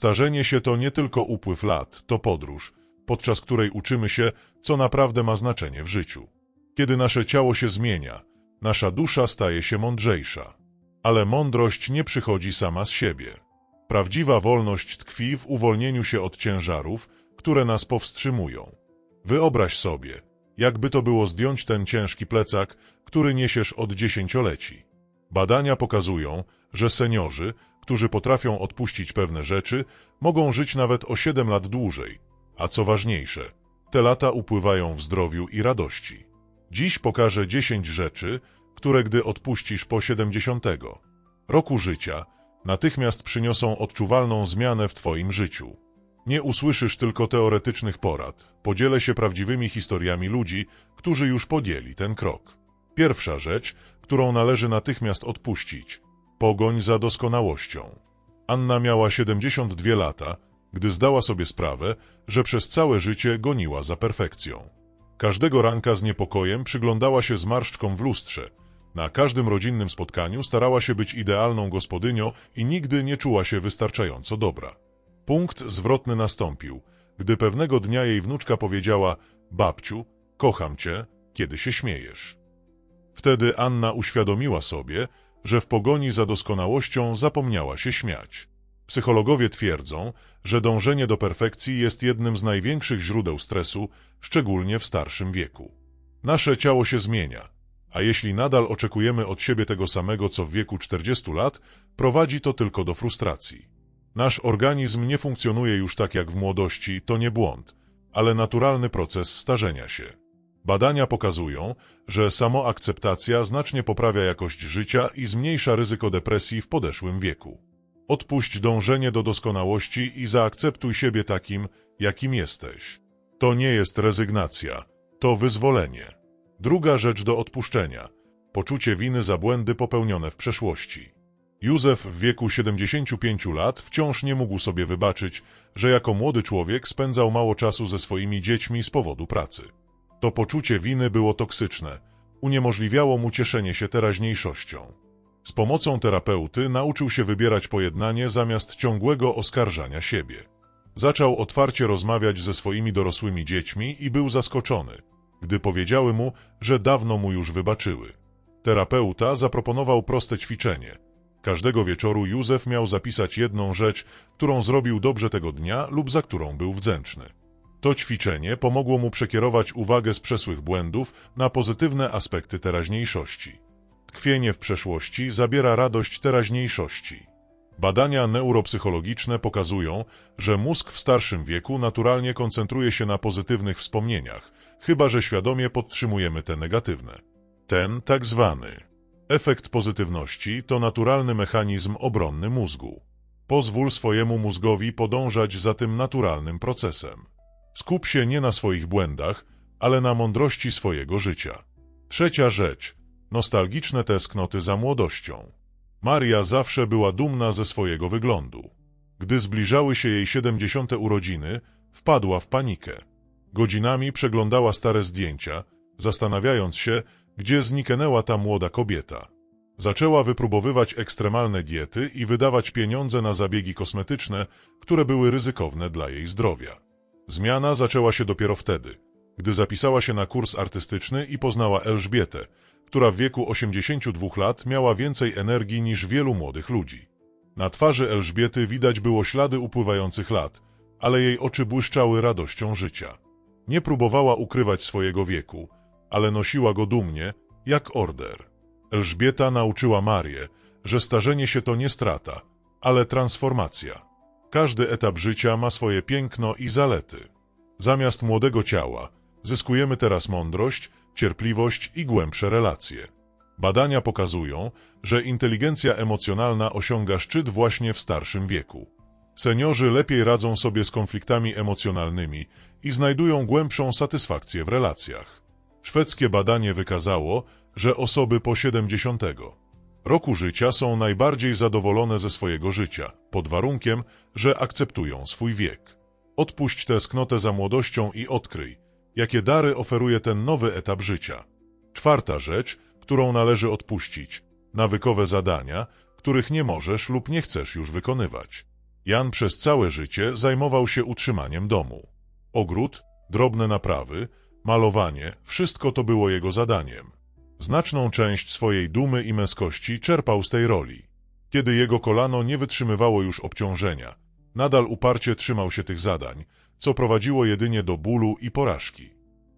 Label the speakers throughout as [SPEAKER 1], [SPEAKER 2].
[SPEAKER 1] Starzenie się to nie tylko upływ lat, to podróż, podczas której uczymy się, co naprawdę ma znaczenie w życiu. Kiedy nasze ciało się zmienia, nasza dusza staje się mądrzejsza. Ale mądrość nie przychodzi sama z siebie. Prawdziwa wolność tkwi w uwolnieniu się od ciężarów, które nas powstrzymują. Wyobraź sobie, jakby to było zdjąć ten ciężki plecak, który niesiesz od dziesięcioleci. Badania pokazują, że seniorzy, którzy potrafią odpuścić pewne rzeczy, mogą żyć nawet o 7 lat dłużej. A co ważniejsze, te lata upływają w zdrowiu i radości. Dziś pokażę 10 rzeczy, które gdy odpuścisz po 70 roku życia, natychmiast przyniosą odczuwalną zmianę w Twoim życiu. Nie usłyszysz tylko teoretycznych porad, podzielę się prawdziwymi historiami ludzi, którzy już podjęli ten krok. Pierwsza rzecz, którą należy natychmiast odpuścić pogoń za doskonałością. Anna miała 72 lata, gdy zdała sobie sprawę, że przez całe życie goniła za perfekcją. Każdego ranka z niepokojem przyglądała się zmarszczkom w lustrze. Na każdym rodzinnym spotkaniu starała się być idealną gospodynią i nigdy nie czuła się wystarczająco dobra. Punkt zwrotny nastąpił, gdy pewnego dnia jej wnuczka powiedziała: Babciu, kocham cię, kiedy się śmiejesz. Wtedy Anna uświadomiła sobie, że w pogoni za doskonałością zapomniała się śmiać. Psychologowie twierdzą, że dążenie do perfekcji jest jednym z największych źródeł stresu, szczególnie w starszym wieku. Nasze ciało się zmienia, a jeśli nadal oczekujemy od siebie tego samego co w wieku 40 lat, prowadzi to tylko do frustracji. Nasz organizm nie funkcjonuje już tak jak w młodości, to nie błąd, ale naturalny proces starzenia się. Badania pokazują, że samoakceptacja znacznie poprawia jakość życia i zmniejsza ryzyko depresji w podeszłym wieku. Odpuść dążenie do doskonałości i zaakceptuj siebie takim, jakim jesteś. To nie jest rezygnacja, to wyzwolenie. Druga rzecz do odpuszczenia poczucie winy za błędy popełnione w przeszłości. Józef w wieku 75 lat wciąż nie mógł sobie wybaczyć, że jako młody człowiek spędzał mało czasu ze swoimi dziećmi z powodu pracy. To poczucie winy było toksyczne, uniemożliwiało mu cieszenie się teraźniejszością. Z pomocą terapeuty nauczył się wybierać pojednanie zamiast ciągłego oskarżania siebie. Zaczął otwarcie rozmawiać ze swoimi dorosłymi dziećmi i był zaskoczony, gdy powiedziały mu, że dawno mu już wybaczyły. Terapeuta zaproponował proste ćwiczenie. Każdego wieczoru Józef miał zapisać jedną rzecz, którą zrobił dobrze tego dnia lub za którą był wdzięczny. To ćwiczenie pomogło mu przekierować uwagę z przesłych błędów na pozytywne aspekty teraźniejszości. Tkwienie w przeszłości zabiera radość teraźniejszości. Badania neuropsychologiczne pokazują, że mózg w starszym wieku naturalnie koncentruje się na pozytywnych wspomnieniach, chyba że świadomie podtrzymujemy te negatywne. Ten tak zwany efekt pozytywności to naturalny mechanizm obronny mózgu. Pozwól swojemu mózgowi podążać za tym naturalnym procesem. Skup się nie na swoich błędach, ale na mądrości swojego życia. Trzecia rzecz. Nostalgiczne tęsknoty za młodością. Maria zawsze była dumna ze swojego wyglądu. Gdy zbliżały się jej 70. urodziny, wpadła w panikę. Godzinami przeglądała stare zdjęcia, zastanawiając się, gdzie zniknęła ta młoda kobieta. Zaczęła wypróbowywać ekstremalne diety i wydawać pieniądze na zabiegi kosmetyczne, które były ryzykowne dla jej zdrowia. Zmiana zaczęła się dopiero wtedy, gdy zapisała się na kurs artystyczny i poznała Elżbietę, która w wieku 82 lat miała więcej energii niż wielu młodych ludzi. Na twarzy Elżbiety widać było ślady upływających lat, ale jej oczy błyszczały radością życia. Nie próbowała ukrywać swojego wieku, ale nosiła go dumnie, jak order. Elżbieta nauczyła Marię, że starzenie się to nie strata, ale transformacja. Każdy etap życia ma swoje piękno i zalety. Zamiast młodego ciała zyskujemy teraz mądrość, cierpliwość i głębsze relacje. Badania pokazują, że inteligencja emocjonalna osiąga szczyt właśnie w starszym wieku. Seniorzy lepiej radzą sobie z konfliktami emocjonalnymi i znajdują głębszą satysfakcję w relacjach. Szwedzkie badanie wykazało, że osoby po 70 roku życia są najbardziej zadowolone ze swojego życia, pod warunkiem, że akceptują swój wiek. Odpuść tęsknotę za młodością i odkryj, jakie dary oferuje ten nowy etap życia. Czwarta rzecz, którą należy odpuścić. Nawykowe zadania, których nie możesz lub nie chcesz już wykonywać. Jan przez całe życie zajmował się utrzymaniem domu. Ogród, drobne naprawy, malowanie, wszystko to było jego zadaniem. Znaczną część swojej dumy i męskości czerpał z tej roli. Kiedy jego kolano nie wytrzymywało już obciążenia, nadal uparcie trzymał się tych zadań, co prowadziło jedynie do bólu i porażki.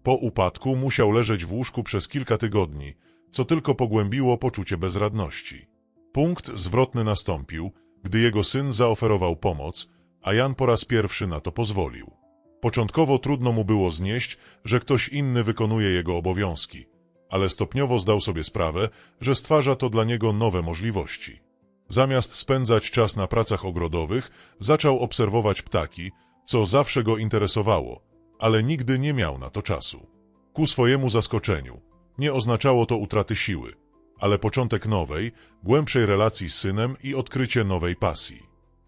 [SPEAKER 1] Po upadku musiał leżeć w łóżku przez kilka tygodni, co tylko pogłębiło poczucie bezradności. Punkt zwrotny nastąpił, gdy jego syn zaoferował pomoc, a Jan po raz pierwszy na to pozwolił. Początkowo trudno mu było znieść, że ktoś inny wykonuje jego obowiązki, ale stopniowo zdał sobie sprawę, że stwarza to dla niego nowe możliwości. Zamiast spędzać czas na pracach ogrodowych, zaczął obserwować ptaki, co zawsze go interesowało, ale nigdy nie miał na to czasu. Ku swojemu zaskoczeniu, nie oznaczało to utraty siły, ale początek nowej, głębszej relacji z synem i odkrycie nowej pasji.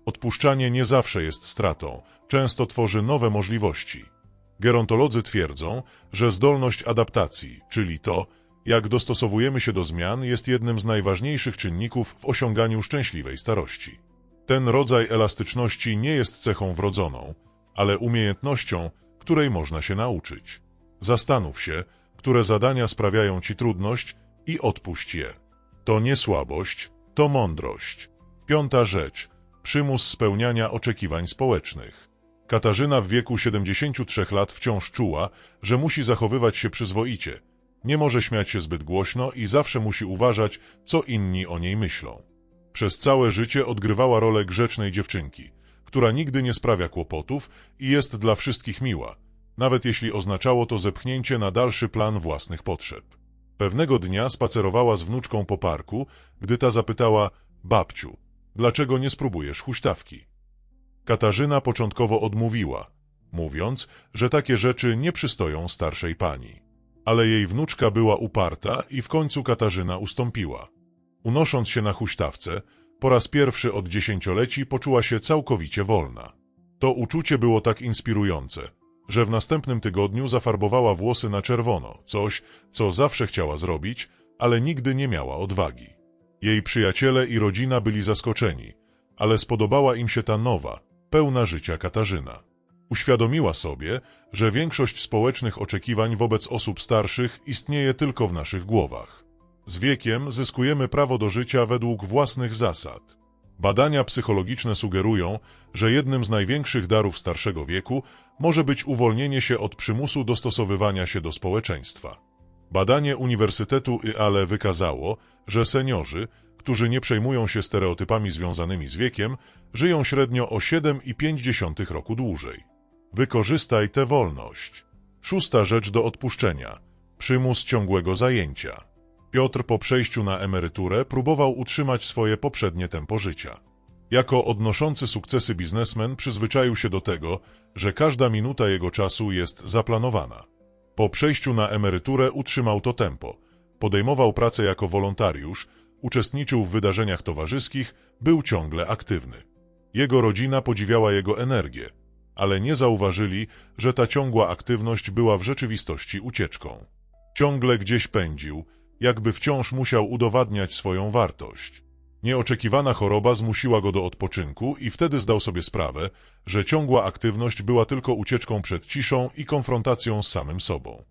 [SPEAKER 1] Odpuszczanie nie zawsze jest stratą, często tworzy nowe możliwości. Gerontolodzy twierdzą, że zdolność adaptacji, czyli to, jak dostosowujemy się do zmian, jest jednym z najważniejszych czynników w osiąganiu szczęśliwej starości. Ten rodzaj elastyczności nie jest cechą wrodzoną, ale umiejętnością, której można się nauczyć. Zastanów się, które zadania sprawiają ci trudność i odpuść je. To nie słabość, to mądrość. Piąta rzecz przymus spełniania oczekiwań społecznych. Katarzyna w wieku 73 lat wciąż czuła, że musi zachowywać się przyzwoicie. Nie może śmiać się zbyt głośno i zawsze musi uważać, co inni o niej myślą. Przez całe życie odgrywała rolę grzecznej dziewczynki, która nigdy nie sprawia kłopotów i jest dla wszystkich miła, nawet jeśli oznaczało to zepchnięcie na dalszy plan własnych potrzeb. Pewnego dnia spacerowała z wnuczką po parku, gdy ta zapytała, babciu, dlaczego nie spróbujesz huśtawki? Katarzyna początkowo odmówiła, mówiąc, że takie rzeczy nie przystoją starszej pani. Ale jej wnuczka była uparta i w końcu Katarzyna ustąpiła. Unosząc się na huśtawce, po raz pierwszy od dziesięcioleci poczuła się całkowicie wolna. To uczucie było tak inspirujące, że w następnym tygodniu zafarbowała włosy na czerwono, coś, co zawsze chciała zrobić, ale nigdy nie miała odwagi. Jej przyjaciele i rodzina byli zaskoczeni, ale spodobała im się ta nowa, pełna życia Katarzyna. Uświadomiła sobie, że większość społecznych oczekiwań wobec osób starszych istnieje tylko w naszych głowach. Z wiekiem zyskujemy prawo do życia według własnych zasad. Badania psychologiczne sugerują, że jednym z największych darów starszego wieku może być uwolnienie się od przymusu dostosowywania się do społeczeństwa. Badanie Uniwersytetu IALE wykazało, że seniorzy, którzy nie przejmują się stereotypami związanymi z wiekiem, żyją średnio o 7,5 roku dłużej. Wykorzystaj tę wolność. Szósta rzecz do odpuszczenia. Przymus ciągłego zajęcia. Piotr po przejściu na emeryturę próbował utrzymać swoje poprzednie tempo życia. Jako odnoszący sukcesy biznesmen przyzwyczaił się do tego, że każda minuta jego czasu jest zaplanowana. Po przejściu na emeryturę utrzymał to tempo. Podejmował pracę jako wolontariusz, uczestniczył w wydarzeniach towarzyskich, był ciągle aktywny. Jego rodzina podziwiała jego energię, ale nie zauważyli, że ta ciągła aktywność była w rzeczywistości ucieczką. Ciągle gdzieś pędził, jakby wciąż musiał udowadniać swoją wartość. Nieoczekiwana choroba zmusiła go do odpoczynku i wtedy zdał sobie sprawę, że ciągła aktywność była tylko ucieczką przed ciszą i konfrontacją z samym sobą.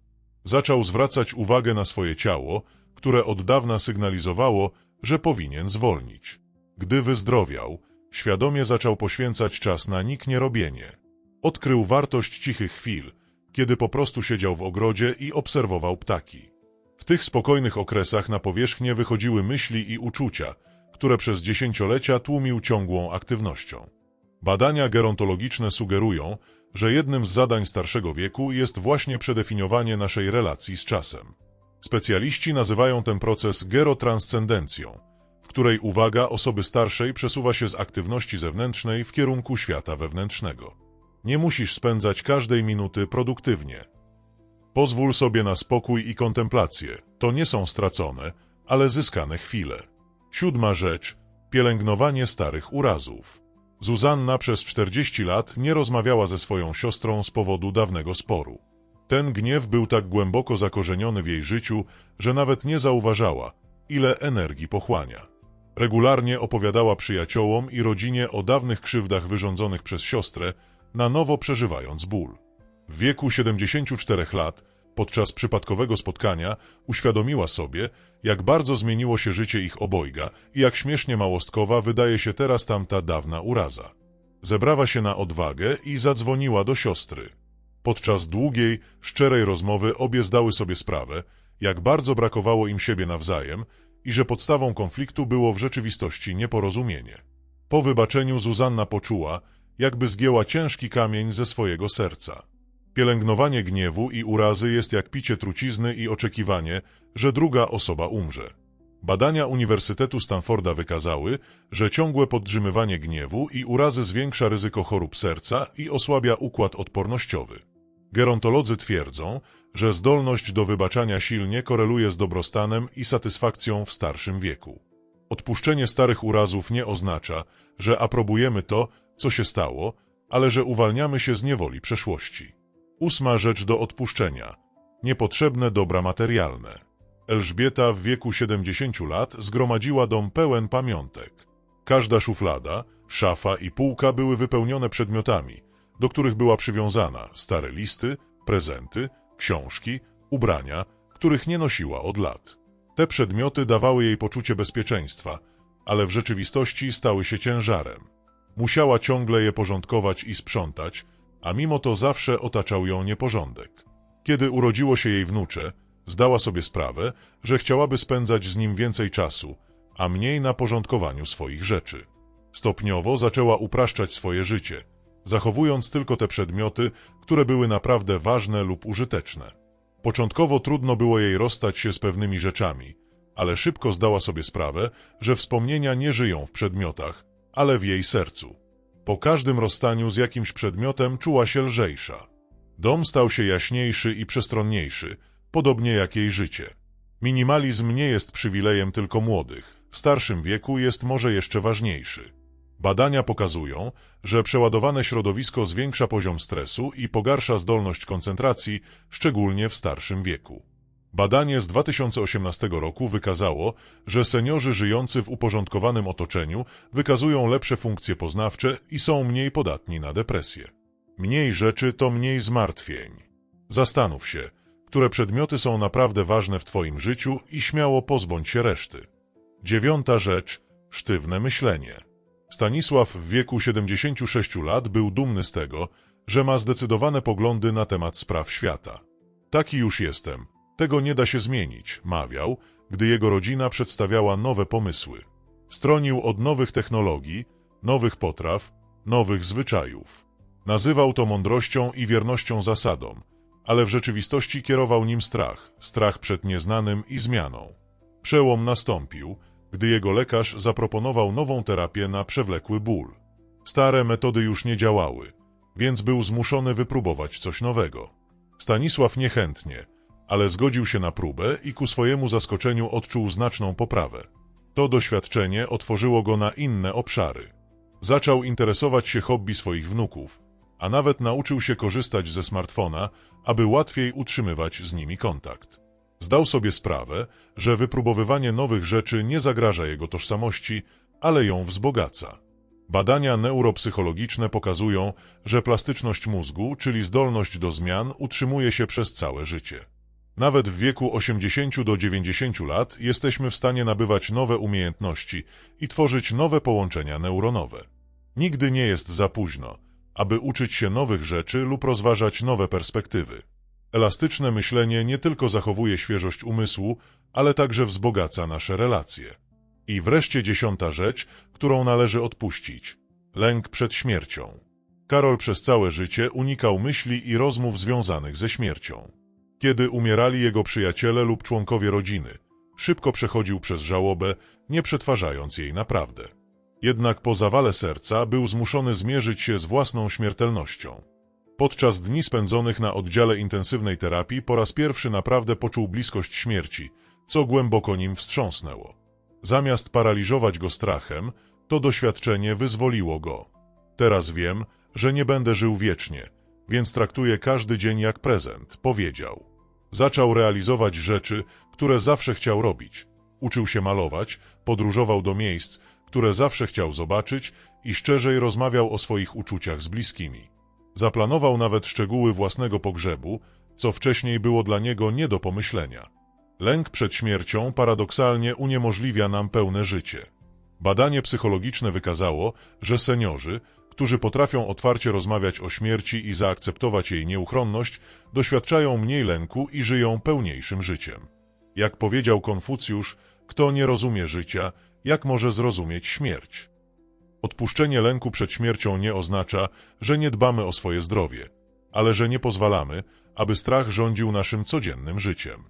[SPEAKER 1] Zaczął zwracać uwagę na swoje ciało, które od dawna sygnalizowało, że powinien zwolnić. Gdy wyzdrowiał, świadomie zaczął poświęcać czas na nik nierobienie. Odkrył wartość cichych chwil, kiedy po prostu siedział w ogrodzie i obserwował ptaki. W tych spokojnych okresach na powierzchnię wychodziły myśli i uczucia, które przez dziesięciolecia tłumił ciągłą aktywnością. Badania gerontologiczne sugerują, że jednym z zadań starszego wieku jest właśnie przedefiniowanie naszej relacji z czasem. Specjaliści nazywają ten proces gerotranscendencją, w której uwaga osoby starszej przesuwa się z aktywności zewnętrznej w kierunku świata wewnętrznego. Nie musisz spędzać każdej minuty produktywnie. Pozwól sobie na spokój i kontemplację. To nie są stracone, ale zyskane chwile. Siódma rzecz. Pielęgnowanie starych urazów. Zuzanna przez 40 lat nie rozmawiała ze swoją siostrą z powodu dawnego sporu. Ten gniew był tak głęboko zakorzeniony w jej życiu, że nawet nie zauważała, ile energii pochłania. Regularnie opowiadała przyjaciołom i rodzinie o dawnych krzywdach wyrządzonych przez siostrę, na nowo przeżywając ból. W wieku 74 lat, podczas przypadkowego spotkania, uświadomiła sobie, jak bardzo zmieniło się życie ich obojga i jak śmiesznie małostkowa wydaje się teraz tamta dawna uraza. Zebrała się na odwagę i zadzwoniła do siostry. Podczas długiej, szczerej rozmowy obie zdały sobie sprawę, jak bardzo brakowało im siebie nawzajem i że podstawą konfliktu było w rzeczywistości nieporozumienie. Po wybaczeniu Zuzanna poczuła, jakby zgięła ciężki kamień ze swojego serca. Pielęgnowanie gniewu i urazy jest jak picie trucizny i oczekiwanie, że druga osoba umrze. Badania Uniwersytetu Stanforda wykazały, że ciągłe podtrzymywanie gniewu i urazy zwiększa ryzyko chorób serca i osłabia układ odpornościowy. Gerontolodzy twierdzą, że zdolność do wybaczania silnie koreluje z dobrostanem i satysfakcją w starszym wieku. Odpuszczenie starych urazów nie oznacza, że aprobujemy to, co się stało, ale że uwalniamy się z niewoli przeszłości. Ósma rzecz do odpuszczenia. Niepotrzebne dobra materialne. Elżbieta w wieku 70 lat zgromadziła dom pełen pamiątek. Każda szuflada, szafa i półka były wypełnione przedmiotami, do których była przywiązana stare listy, prezenty, książki, ubrania, których nie nosiła od lat. Te przedmioty dawały jej poczucie bezpieczeństwa, ale w rzeczywistości stały się ciężarem. Musiała ciągle je porządkować i sprzątać, a mimo to zawsze otaczał ją nieporządek. Kiedy urodziło się jej wnucze, zdała sobie sprawę, że chciałaby spędzać z nim więcej czasu, a mniej na porządkowaniu swoich rzeczy. Stopniowo zaczęła upraszczać swoje życie, zachowując tylko te przedmioty, które były naprawdę ważne lub użyteczne. Początkowo trudno było jej rozstać się z pewnymi rzeczami, ale szybko zdała sobie sprawę, że wspomnienia nie żyją w przedmiotach, ale w jej sercu. Po każdym rozstaniu z jakimś przedmiotem czuła się lżejsza. Dom stał się jaśniejszy i przestronniejszy, podobnie jak jej życie. Minimalizm nie jest przywilejem tylko młodych, w starszym wieku jest może jeszcze ważniejszy. Badania pokazują, że przeładowane środowisko zwiększa poziom stresu i pogarsza zdolność koncentracji, szczególnie w starszym wieku. Badanie z 2018 roku wykazało, że seniorzy żyjący w uporządkowanym otoczeniu wykazują lepsze funkcje poznawcze i są mniej podatni na depresję. Mniej rzeczy to mniej zmartwień. Zastanów się, które przedmioty są naprawdę ważne w Twoim życiu i śmiało pozbądź się reszty. Dziewiąta rzecz sztywne myślenie. Stanisław w wieku 76 lat był dumny z tego, że ma zdecydowane poglądy na temat spraw świata. Taki już jestem. Tego nie da się zmienić, mawiał, gdy jego rodzina przedstawiała nowe pomysły. Stronił od nowych technologii, nowych potraw, nowych zwyczajów. Nazywał to mądrością i wiernością zasadom, ale w rzeczywistości kierował nim strach, strach przed nieznanym i zmianą. Przełom nastąpił, gdy jego lekarz zaproponował nową terapię na przewlekły ból. Stare metody już nie działały, więc był zmuszony wypróbować coś nowego. Stanisław niechętnie, ale zgodził się na próbę i ku swojemu zaskoczeniu odczuł znaczną poprawę. To doświadczenie otworzyło go na inne obszary. Zaczął interesować się hobby swoich wnuków, a nawet nauczył się korzystać ze smartfona, aby łatwiej utrzymywać z nimi kontakt. Zdał sobie sprawę, że wypróbowywanie nowych rzeczy nie zagraża jego tożsamości, ale ją wzbogaca. Badania neuropsychologiczne pokazują, że plastyczność mózgu, czyli zdolność do zmian, utrzymuje się przez całe życie. Nawet w wieku 80 do 90 lat jesteśmy w stanie nabywać nowe umiejętności i tworzyć nowe połączenia neuronowe. Nigdy nie jest za późno, aby uczyć się nowych rzeczy lub rozważać nowe perspektywy. Elastyczne myślenie nie tylko zachowuje świeżość umysłu, ale także wzbogaca nasze relacje. I wreszcie dziesiąta rzecz, którą należy odpuścić. Lęk przed śmiercią. Karol przez całe życie unikał myśli i rozmów związanych ze śmiercią. Kiedy umierali jego przyjaciele lub członkowie rodziny, szybko przechodził przez żałobę, nie przetwarzając jej naprawdę. Jednak po zawale serca był zmuszony zmierzyć się z własną śmiertelnością. Podczas dni spędzonych na oddziale intensywnej terapii po raz pierwszy naprawdę poczuł bliskość śmierci, co głęboko nim wstrząsnęło. Zamiast paraliżować go strachem, to doświadczenie wyzwoliło go. Teraz wiem, że nie będę żył wiecznie, więc traktuję każdy dzień jak prezent, powiedział. Zaczął realizować rzeczy, które zawsze chciał robić. Uczył się malować, podróżował do miejsc, które zawsze chciał zobaczyć i szczerzej rozmawiał o swoich uczuciach z bliskimi. Zaplanował nawet szczegóły własnego pogrzebu, co wcześniej było dla niego nie do pomyślenia. Lęk przed śmiercią paradoksalnie uniemożliwia nam pełne życie. Badanie psychologiczne wykazało, że seniorzy, którzy potrafią otwarcie rozmawiać o śmierci i zaakceptować jej nieuchronność, doświadczają mniej lęku i żyją pełniejszym życiem. Jak powiedział Konfucjusz, kto nie rozumie życia, jak może zrozumieć śmierć? Odpuszczenie lęku przed śmiercią nie oznacza, że nie dbamy o swoje zdrowie, ale że nie pozwalamy, aby strach rządził naszym codziennym życiem.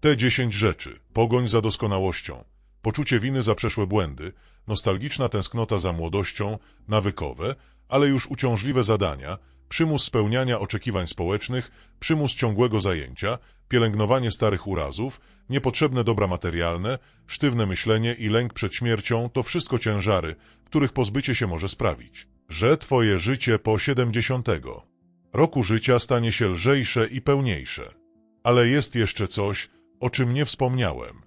[SPEAKER 1] Te dziesięć rzeczy, pogoń za doskonałością, poczucie winy za przeszłe błędy, nostalgiczna tęsknota za młodością, nawykowe, ale już uciążliwe zadania, przymus spełniania oczekiwań społecznych, przymus ciągłego zajęcia, pielęgnowanie starych urazów, niepotrzebne dobra materialne, sztywne myślenie i lęk przed śmiercią to wszystko ciężary, których pozbycie się może sprawić, że twoje życie po 70 roku życia stanie się lżejsze i pełniejsze. Ale jest jeszcze coś, o czym nie wspomniałem.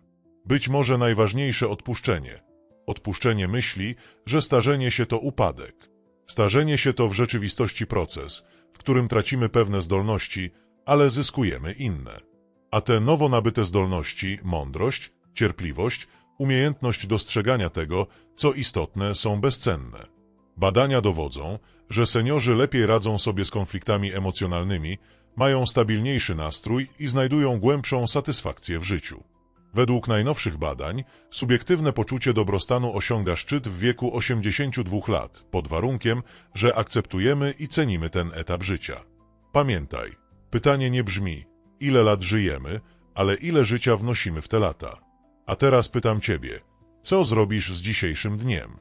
[SPEAKER 1] Być może najważniejsze odpuszczenie. Odpuszczenie myśli, że starzenie się to upadek. Starzenie się to w rzeczywistości proces, w którym tracimy pewne zdolności, ale zyskujemy inne. A te nowo nabyte zdolności, mądrość, cierpliwość, umiejętność dostrzegania tego, co istotne, są bezcenne. Badania dowodzą, że seniorzy lepiej radzą sobie z konfliktami emocjonalnymi, mają stabilniejszy nastrój i znajdują głębszą satysfakcję w życiu. Według najnowszych badań, subiektywne poczucie dobrostanu osiąga szczyt w wieku 82 lat, pod warunkiem, że akceptujemy i cenimy ten etap życia. Pamiętaj, pytanie nie brzmi, ile lat żyjemy, ale ile życia wnosimy w te lata. A teraz pytam Ciebie, co zrobisz z dzisiejszym dniem?